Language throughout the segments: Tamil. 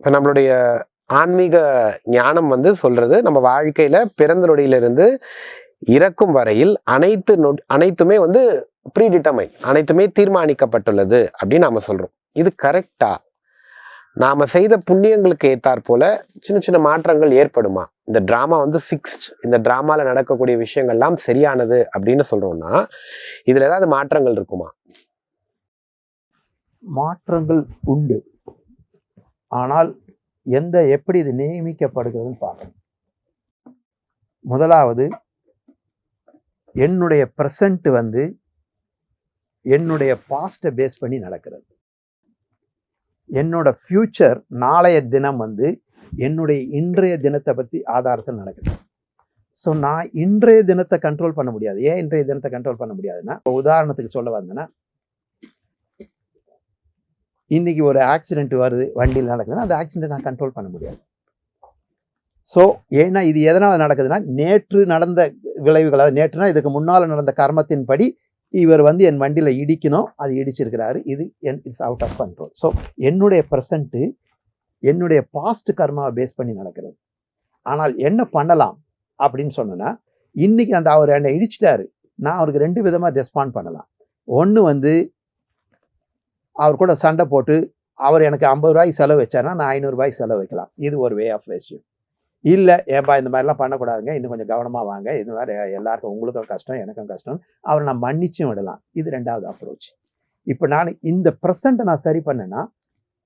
இப்போ நம்மளுடைய ஆன்மீக ஞானம் வந்து சொல்றது நம்ம வாழ்க்கையில பிறந்த நொடியிலிருந்து இறக்கும் வரையில் அனைத்து நொ- அனைத்துமே வந்து ப்ரீடிட்டமைன் அனைத்துமே தீர்மானிக்கப்பட்டுள்ளது அப்படின்னு நாம சொல்றோம். இது கரெக்டா நாம செய்த புண்ணியங்களுக்கு ஏத்தாற் போல சின்ன சின்ன மாற்றங்கள் ஏற்படுமா? இந்த ட்ராமா வந்து ஃபிக்ஸ்ட் இந்த ட்ராமாவில் நடக்கக்கூடிய விஷயங்கள்லாம் சரியானது அப்படின்னு சொல்றோம்னா இதுல ஏதாவது மாற்றங்கள் இருக்குமா? மாற்றங்கள் உண்டு. ஆனால் எந்த எப்படி இது நியமிக்கப்படுகிறதுன்னு பார்க்கணும் முதலாவது என்னுடைய ப்ரெசண்ட் வந்து என்னுடைய பாஸ்ட்டை பேஸ் பண்ணி நடக்கிறது. என்னோட ஃப்யூச்சர் நாளைய தினம் வந்து என்னுடைய இன்றைய தினத்தை பற்றி ஆதாரத்தில் நடக்குது. ஸோ நான் இன்றைய தினத்தை கண்ட்ரோல் பண்ண முடியாது. ஏன் இன்றைய தினத்தை கண்ட்ரோல் பண்ண முடியாதுன்னா உதாரணத்துக்கு சொல்ல வந்தேன்னா இன்றைக்கி ஒரு ஆக்சிடென்ட் வருது வண்டியில் நடக்குதுன்னா அந்த ஆக்சிடென்ட் நான் கண்ட்ரோல் பண்ண முடியாது. ஸோ ஏன்னா இது எதனால் நடக்குதுன்னா நேற்று நடந்த விளைவுகள் அதாவது நேற்றுனா இதுக்கு முன்னால் நடந்த கர்மத்தின்படி இவர் வந்து என் வண்டியில் இடிக்கணும் அது இடிச்சிருக்கிறாரு இது என் it's out of control so என்னுடைய ப்ரெசண்ட்டு என்னுடைய பாஸ்ட் கர்மாவை பேஸ் பண்ணி நடக்கிறது. ஆனால் என்ன பண்ணலாம் அப்படின்னு சொன்னேன்னா இன்றைக்கி அந்த அவர் என்னை இடிச்சிட்டாரு நான் அவருக்கு ரெண்டு விதமாக ரெஸ்பாண்ட் பண்ணலாம். ஒன்று வந்து அவர் கூட சண்டை போட்டு அவர் எனக்கு ஐம்பது ரூபாய்க்கு செலவு வச்சார்னா நான் ஐநூறுரூபாய்க்கு செலவு வைக்கலாம். இது ஒரு வே ஆஃப் விஷயம் இல்லை ஏன்பா இந்த மாதிரிலாம் பண்ணக்கூடாதுங்க. இன்னும் கொஞ்சம் கவனமாக வாங்க. இது மாதிரி எல்லாருக்கும் உங்களுக்கும் கஷ்டம் எனக்கும் கஷ்டம். அவரை நான் மன்னிச்சும் விடலாம். இது ரெண்டாவது அப்ரோச் இப்போ நான் இந்த ப்ரெசண்ட்டை நான் சரி பண்ணேன்னா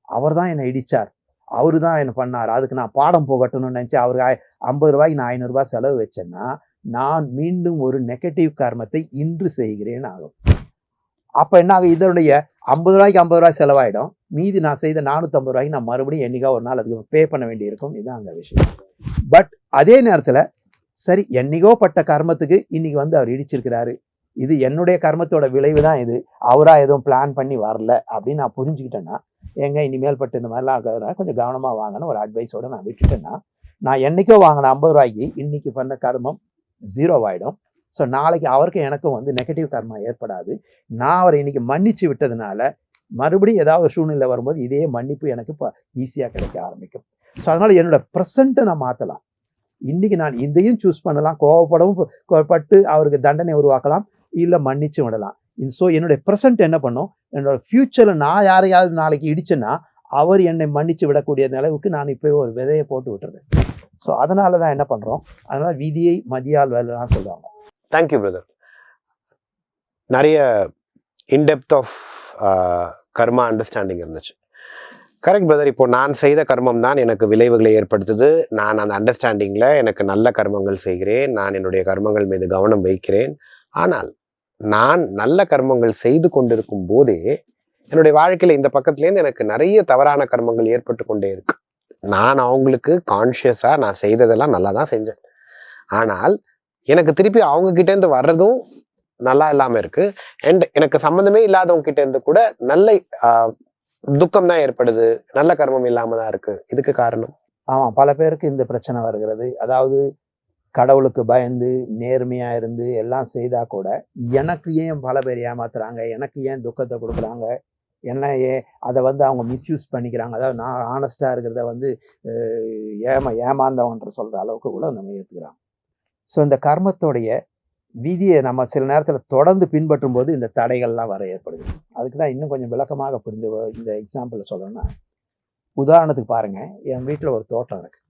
அவர் தான் என்னை இடித்தார் அவரு தான் என்ன பண்ணார். அதுக்கு நான் பாடம் போகட்டணும்னு நினச்சி அவருக்கு ஐம்பது ரூபாய்க்கு நான் ஐநூறுரூவா செலவு வச்சேன்னா நான் மீண்டும் ஒரு நெகட்டிவ் கர்மத்தை இன்று செய்கிறேன் ஆகும். அப்போ என்ன ஆகும் இதனுடைய ஐம்பது ரூபாய்க்கு ஐம்பது ரூபாய் செலவாயிடும். மீதி நான் செய்த நானூற்றம்பது ரூபாய்க்கு நான் மறுபடியும் என்றைக்கா ஒரு நாள் அதுக்கு பே பண்ண வேண்டியிருக்கும். இதுதான் அந்த விஷயம். பட் அதே நேரத்தில் சரி என்னைக்கோ பட்ட கர்மத்துக்கு இன்னைக்கு வந்து அவர் இடிச்சிருக்கிறாரு. இது என்னுடைய கர்மத்தோட விளைவு தான் இது. அவராக எதுவும் பிளான் பண்ணி வரல அப்படின்னு நான் புரிஞ்சுக்கிட்டேன்னா எங்க இனிமேல் பட்டு இந்த மாதிரிலாம் ஆகாதனால கொஞ்சம் கவனமாக வாங்கின ஒரு அட்வைஸோட நான் விட்டுட்டேன்னா நான் என்னைக்கோ வாங்கின ஐம்பது ரூபாய்க்கு இன்னைக்கு பண்ண கர்மம் ஜீரோ ஸோ நாளைக்கு அவருக்கும் எனக்கும் வந்து நெகட்டிவ் கர்மா ஏற்படாது. நான் அவரை இன்னைக்கு மன்னிச்சு விட்டதுனால மறுபடியும் ஏதாவது ஒரு சூழ்நிலை வரும்போது இதே மன்னிப்பு எனக்கு இப்போ ஈஸியாக கிடைக்க ஆரம்பிக்கும். ஸோ அதனால் என்னோட ப்ரெசண்ட்டை நான் மாற்றலாம் இன்றைக்கி நான் இதையும் சூஸ் பண்ணலாம். கோவப்படவும் ப- கோவப்பட்டு அவருக்கு தண்டனை உருவாக்கலாம். இல்லை மன்னிச்சு விடலாம். ஸோ என்னுடைய ப்ரெசண்ட் என்ன பண்ணும்? என்னோட ஃப்யூச்சரில் நான் யாரையாவது நாளைக்கு இடிச்சேன்னா அவர் என்னை மன்னிச்சு விடக்கூடிய நிலவுக்கு நான் இப்போ ஒரு விதையை போட்டு விட்டுறேன் ஸோ அதனால தான் என்ன பண்ணுறோம் அதனால் விதியை மதியால் வேலைலாம் சொல்லுவாங்க. தேங்க்யூ பிரதர் நிறைய in-depth of uh, karma understanding இருந்துச்சு. கரெக்ட் பிரதர் இப்போ நான் செய்த கர்மம் தான் எனக்கு விளைவுகளை ஏற்படுத்துது. நான் அந்த அண்டர்ஸ்டாண்டிங்கில் எனக்கு நல்ல கர்மங்கள் செய்கிறேன். நான் என்னுடைய கர்மங்கள் மீது கவனம் வைக்கிறேன். ஆனால் நான் நல்ல கர்மங்கள் செய்து கொண்டிருக்கும் போதே என்னுடைய வாழ்க்கையில் இந்த பக்கத்துலேருந்து எனக்கு நிறைய தவறான கர்மங்கள் ஏற்பட்டு கொண்டே இருக்கு. நான் அவங்களுக்கு கான்ஷியஸாக நான் செய்ததெல்லாம் நல்லா தான் செஞ்சேன். ஆனால் எனக்கு திருப்பி அவங்க கிட்டேருந்து வர்றதும் நல்லா இல்லாமல் இருக்கு. அண்ட் எனக்கு சம்மந்தமே இல்லாதவங்க இருந்து கூட நல்ல துக்கம் தான் ஏற்படுது. நல்ல கர்மம் இல்லாம தான் இருக்கு. இதுக்கு காரணம்? ஆமாம் பல பேருக்கு இந்த பிரச்சனை வருகிறது. அதாவது கடவுளுக்கு பயந்து நேர்மையா இருந்து எல்லாம் செய்தா கூட எனக்கு ஏன் பல பேர் ஏமாத்துறாங்க? எனக்கு ஏன் துக்கத்தை கொடுக்குறாங்க? என்ன ஏ அதை வந்து அவங்க மிஸ்யூஸ் பண்ணிக்கிறாங்க? அதாவது நான் ஆனஸ்டாக இருக்கிறத வந்து ஏமா ஏமாந்தவன்ற சொல்கிற அளவுக்கு கூட நம்ம ஏற்றுக்கிறாங்க ஸோ இந்த கர்மத்தோடைய விதியை நம்ம சில நேரத்தில் தொடர்ந்து பின்பற்றும் போது இந்த தடைகள்லாம் வர ஏற்படுது. அதுக்கு தான் இன்னும் கொஞ்சம் விளக்கமாக புரிந்து இந்த எக்ஸாம்பிள் சொல்லணும்னா உதாரணத்துக்கு பாருங்கள் என் வீட்டில் ஒரு தோட்டம் இருக்குது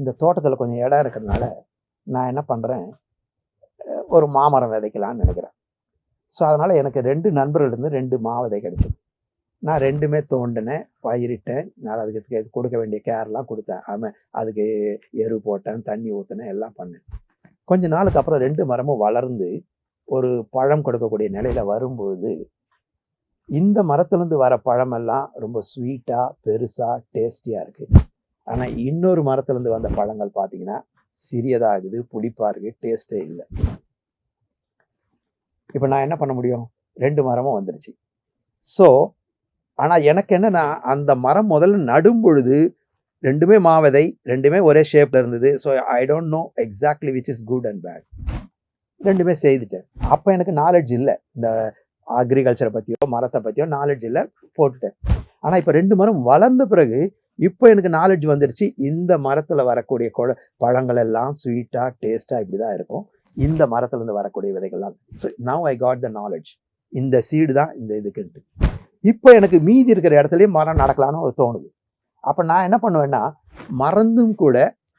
இந்த தோட்டத்தில் கொஞ்சம் இடம் இருக்கிறதுனால நான் என்ன பண்ணுறேன் ஒரு மாமரம் விதைக்கலான்னு நினைக்கிறேன். ஸோ அதனால் எனக்கு ரெண்டு நண்பர்களிருந்து ரெண்டு மா விதை கிடச்சிது. நான் ரெண்டுமே தோண்டினேன் பயிரிட்டேன். நான் அதுக்கு கொடுக்க வேண்டிய கேர்லாம் கொடுத்தேன். ஆமாம் அதுக்கு எரு போட்டேன் தண்ணி ஊற்றினேன் எல்லாம் பண்ணேன். கொஞ்ச நாளுக்கு அப்புறம் ரெண்டு மரமும் வளர்ந்து ஒரு பழம் கொடுக்கக்கூடிய நிலையில வரும்போது இந்த மரத்துலேருந்து வர பழமெல்லாம் ரொம்ப ஸ்வீட்டாக பெருசாக டேஸ்டியாக இருக்குது ஆனால் இன்னொரு மரத்துலேருந்து வந்த பழங்கள் பார்த்தீங்கன்னா சிறியதாகுது புளிப்பாக இருக்குது டேஸ்ட்டே இல்லை. இப்போ நான் என்ன பண்ண முடியும்? ரெண்டு மரமும் வந்துருச்சு. ஸோ ஆனால் எனக்கு என்னன்னா அந்த மரம் முதல்ல நடும் பொழுது ரெண்டுமே மாவதை ரெண்டுமே ஒரே ஷேப்பில் இருந்தது. So I don't know exactly which is good and bad ரெண்டுமே செய்துட்டேன். அப்போ எனக்கு நாலெட்ஜ் இல்லை. இந்த அக்ரிகல்ச்சரை பற்றியோ மரத்தை பற்றியோ நாலெட்ஜ் இல்லை. போட்டுட்டேன். ஆனால் இப்போ ரெண்டு மரம் வளர்ந்த பிறகு இப்போ எனக்கு நாலெட்ஜ் வந்துடுச்சு இந்த மரத்தில் வரக்கூடிய கொழ பழங்கள் எல்லாம் ஸ்வீட்டாக டேஸ்ட்டாக இப்படி தான் இருக்கும். இந்த மரத்துலேருந்து வரக்கூடிய விதைகள்லாம். So now I got the knowledge இந்த சீடு தான் இந்த இதுக்குன்ட்டு இப்போ எனக்கு மீதி இருக்கிற இடத்துலையும் மரம் நடக்கலான்னு ஒரு தோணுது. அப்போ நான் என்ன பண்ணுவேன்னா மறந்தும் கூட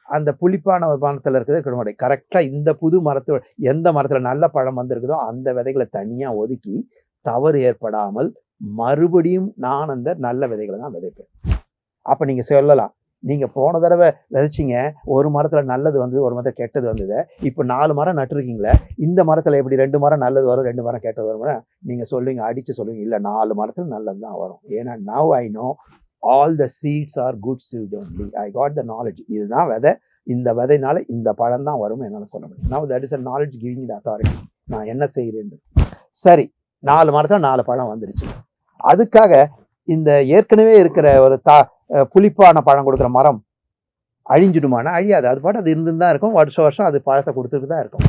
அந்த புளிப்பான மரத்தில் இருக்கிறது கிடையாது கரெக்டாக இந்த புது மரத்தோட எந்த மரத்தில் நல்ல பழம் வந்திருக்குதோ அந்த விதைகளை தனியாக ஒதுக்கி தவறு ஏற்படாமல் மறுபடியும் நான் அந்த நல்ல விதைகளை தான் விதைப்பேன். அப்போ நீங்கள் சொல்லலாம் நீங்கள் போன தடவை விதைச்சிங்க ஒரு மரத்தில் நல்லது வந்தது ஒரு மரத்தில் கெட்டது வந்தது. இப்போ நாலு மரம் நட்டுருக்கீங்களே இந்த மரத்தில் எப்படி ரெண்டு மரம் நல்லது வரும் ரெண்டு மரம் கெட்டது வரும் நீங்கள் சொல்லுவீங்க அடித்து சொல்லுவீங்க இல்லை நாலு மரத்தில் நல்லது தான் வரும். ஏன்னா now I know all the seeds are good seed only I got the knowledge இதுதான் விதை. இந்த விதைனால இந்த பழம் தான் வரும் என்னால் சொல்ல முடியும். Now that is a knowledge giving the authority நான் என்ன செய்கிறேன் சரி நாலு மரத்தில் நாலு பழம் வந்துருச்சு. அதுக்காக இந்த ஏற்கனவே இருக்கிற ஒரு தா புளிப்பான பழம் கொடுக்குற மரம் அழிஞ்சிடுமானா? அழியாது. அது பாட்டு அது இருந்துன்னு தான் இருக்கும். வருஷம் வருஷம் அது பழத்தை கொடுத்துட்டு தான் இருக்கும்.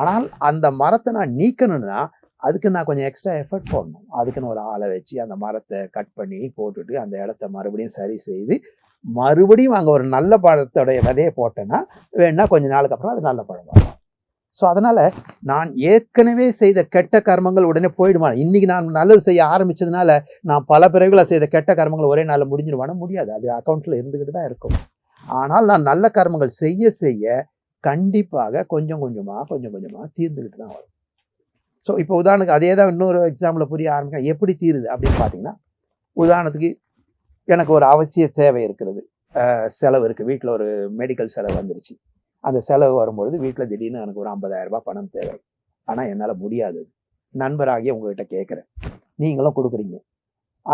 ஆனால் அந்த மரத்தை நான் நீக்கணும்னா அதுக்கு நான் கொஞ்சம் எக்ஸ்ட்ரா எஃபர்ட் போடணும். அதுக்குன்னு ஒரு ஆளை வச்சு அந்த மரத்தை கட் பண்ணி போட்டுட்டு அந்த இடத்த மறுபடியும் சரி செய்து மறுபடியும் அங்கே ஒரு நல்ல பழத்தோடைய விதையை போட்டேன்னா வேணா கொஞ்ச நாளுக்கு அப்புறம் அது நல்ல பழம் வரும். ஸோ அதனால் நான் ஏற்கனவே செய்த கெட்ட கர்மங்கள் உடனே போயிடுமா? இன்றைக்கி நான் நல்லது செய்ய ஆரம்பித்ததுனால நான் பல பிறகுகளை செய்த கெட்ட கர்மங்கள் ஒரே நாளில் முடிஞ்சிருவானா முடியாது. அது அக்கௌண்ட்டில் இருந்துக்கிட்டு தான் இருக்கும். ஆனால் நான் நல்ல கர்மங்கள் செய்ய செய்ய கண்டிப்பாக கொஞ்சம் கொஞ்சமாக கொஞ்சம் கொஞ்சமாக தீர்ந்துக்கிட்டு தான் வரும். ஸோ இப்போ உதாரணத்துக்கு அதே தான் இன்னொரு எக்ஸாம்பிள் புரிய ஆரம்பிக்கிறேன். எப்படி தீருது அப்படின்னு பார்த்தீங்கன்னா உதாரணத்துக்கு எனக்கு ஒரு அவசிய தேவை இருக்கிறது. செலவு இருக்குது வீட்டில் ஒரு மெடிக்கல் செலவு வந்துருச்சு. அந்த செலவு வரும்பொழுது வீட்டில் திடீர்னு எனக்கு ஒரு ஐம்பதாயிரரூபா பணம் தேவை. ஆனால் என்னால் முடியாது. நண்பராகிய உங்ககிட்ட கேட்குறேன் நீங்களும் கொடுக்குறீங்க.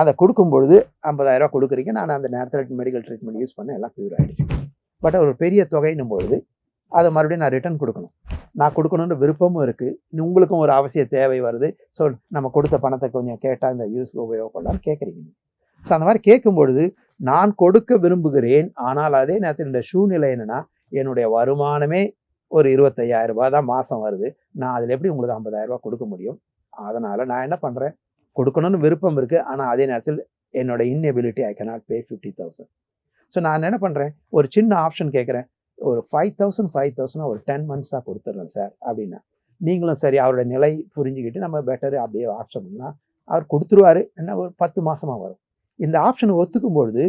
அதை கொடுக்கும் பொழுது 50000 கொடுக்குறீங்க. நான் அந்த நேரத்தில் மெடிக்கல் ட்ரீட்மெண்ட் யூஸ் பண்ண எல்லாம் க்யூர் ஆகிடுச்சு பட் ஒரு பெரிய தொகைன்னும் பொழுது அதை மறுபடியும் நான் ரிட்டர்ன் கொடுக்கணும். நான் கொடுக்கணுன்ற விருப்பமும் இருக்குது உங்களுக்கும் ஒரு அவசிய தேவை வருது. ஸோ நம்ம கொடுத்த பணத்தை கொஞ்சம் கேட்டால் இந்த யூஸ் உபயோகப்படலாம்னு கேட்குறீங்க ஸோ அந்த மாதிரி கேட்கும் பொழுது நான் கொடுக்க விரும்புகிறேன். ஆனால் அதே நேரத்தில் இந்த சூழ்நிலை என்னென்னா என்னுடைய வருமானமே ஒரு இருபத்தையாயிரம் ரூபாய் தான் மாதம் வருது. நான் அதில் எப்படி உங்களுக்கு 50000 கொடுக்க முடியும்? அதனால் நான் என்ன பண்ணுறேன் கொடுக்கணும்னு விருப்பம் இருக்குது ஆனால் அதே நேரத்தில் என்னோட inability I cannot pay fifty thousand so நான் என்ன பண்ணுறேன் ஒரு சின்ன ஆப்ஷன் கேட்குறேன் ஒரு ஃபைவ் தௌசண்ட் ஃபைவ் தௌசண்ட் ஒரு டென் மந்த்ஸாக கொடுத்துட்றேன் சார் அப்படின்னா நீங்களும் சரி அவரோட நிலை புரிஞ்சுக்கிட்டு நம்ம பெட்டர் அப்படியே ஆப்ஷன் பண்ணால் அவர் கொடுத்துருவாரு. என்ன ஒரு பத்து மாதமாக வரும். இந்த ஆப்ஷன் ஒத்துக்கும் பொழுது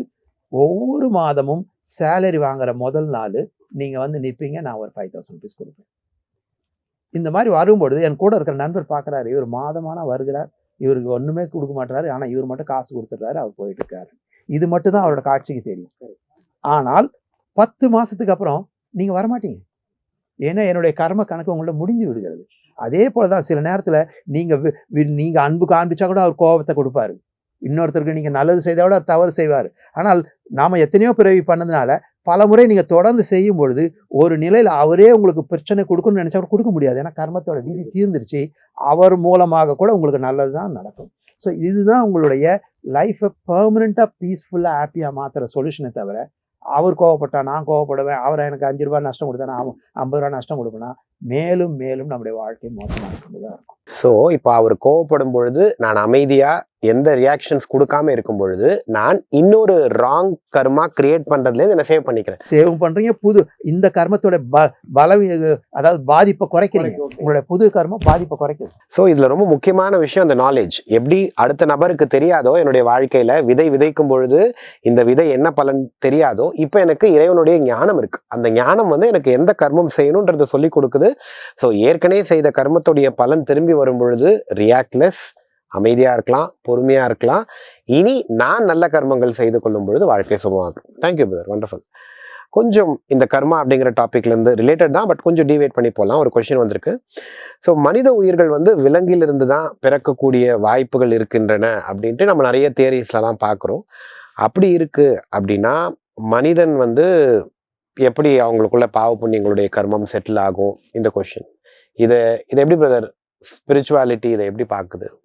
ஒவ்வொரு மாதமும் சேலரி வாங்குற முதல் நாள் நீங்கள் வந்து நிற்பீங்க நான் ஒரு ஃபைவ் தௌசண்ட் ருபீஸ் கொடுப்பேன். இந்த மாதிரி வரும்பொழுது என் கூட இருக்கிற நண்பர் பார்க்குறாரு இவர் மாதமான வருகிறார் இவருக்கு ஒன்றுமே கொடுக்க மாட்டாரு ஆனால் இவர் மட்டும் காசு கொடுத்துட்றாரு அவர் போயிட்டு இருக்காரு. இது மட்டும் தான் அவரோட காட்சிக்கு தெரியும். ஆனால் பத்து மாதத்துக்கு அப்புறம் நீங்கள் வரமாட்டீங்க. ஏன்னா என்னுடைய கர்ம கணக்கு உங்கள்ட்ட முடிந்து விடுகிறது. அதே போல தான் சில நேரத்தில் நீங்கள் நீங்கள் அன்பு காண்பிச்சா கூட அவர் கோபத்தை கொடுப்பாரு. இன்னொருத்தருக்கு நீங்கள் நல்லது செய்தால் கூட அவர் தவறு செய்வார். ஆனால் நாம் எத்தனையோ பிறவி பண்ணதுனால பல முறை நீங்கள் தொடர்ந்து செய்யும் பொழுது ஒரு நிலையில் அவரே உங்களுக்கு பிரச்சனை கொடுக்கணும்னு நினச்சா கூட கொடுக்க முடியாது. ஏன்னா கர்மத்தோட விதி தீர்ந்துருச்சு. அவர் மூலமாக கூட உங்களுக்கு நல்லது தான் நடக்கும். ஸோ இதுதான் உங்களுடைய லைஃப்பை பர்மனெண்ட்டாக பீஸ்ஃபுல்லாக ஹாப்பியாக மாற்றுற சொல்யூஷனை தவிர அவர் கோவப்பட்டா நான் கோவப்படுவேன் அவர் எனக்கு அஞ்சு ரூபாய் நஷ்டம் கொடுத்தா நான் ஐம்பது ரூபா நஷ்டம் கொடுப்பேனா? மேலும் மேலும் நம்முடைய வாழ்க்கை மோசமாக இருக்கும் ஸோ இப்போ அவர் கோவப்படும் பொழுது நான் அமைதியா எந்த ரியாக்ஷன்ஸ் கொடுக்காம இருக்கும் பொழுது நான் இன்னொரு ராங் கர்மா கிரியேட் பண்றதுலேருந்து என்ன சேவ் பண்ணிக்கிறேன். சேவ் பண்றீங்க புது இந்த கர்மத்தோட ப பலவி அதாவது பாதிப்பை குறைக்கிறீங்க. உங்களுடைய புது கர்மம் பாதிப்பை குறைக்குது. ஸோ இதுல ரொம்ப முக்கியமான விஷயம் அந்த நாலேஜ் எப்படி அடுத்த நபருக்கு தெரியாதோ என்னுடைய வாழ்க்கையில விதை விதைக்கும் பொழுது இந்த விதை என்ன பலன் தெரியாதோ இப்போ எனக்கு இறைவனுடைய ஞானம் இருக்கு. அந்த ஞானம் வந்து எனக்கு எந்த கர்மம் செய்யணுன்றதை சொல்லி கொடுக்குது. ஸோ ஏற்கனவே செய்த கர்மத்துடைய பலன் திரும்பி வரும் பொழுது ரியாக்ட்லெஸ் அமைதியாக இருக்கலாம் பொறுமையாக இருக்கலாம். இனி நான் நல்ல கர்மங்கள் செய்து கொள்ளும் பொழுது வாழ்க்கை சுகமாகும் தேங்க்யூ பிரதர் வண்டர்ஃபுல் கொஞ்சம் இந்த கர்மா அப்படிங்கிற டாப்பிக்லேருந்து ரிலேட்டட் தான் பட் கொஞ்சம் டிவேட் பண்ணி போகலாம் ஒரு கொஷின் வந்திருக்கு. ஸோ மனித உயிர்கள் வந்து விலங்கிலிருந்து தான் பிறக்கக்கூடிய வாய்ப்புகள் இருக்கின்றன அப்படின்ட்டு நம்ம நிறைய தியரிஸ்லலாம் பார்க்குறோம். அப்படி இருக்குது அப்படின்னா மனிதன் வந்து எப்படி அவங்களுக்குள்ள பாவ புண்ணியங்களுடைய கர்மம் செட்டில் ஆகும்? இந்த கொஷின் இதை இதை எப்படி பிரதர் ஸ்பிரிச்சுவாலிட்டி இதை எப்படி பார்க்குது?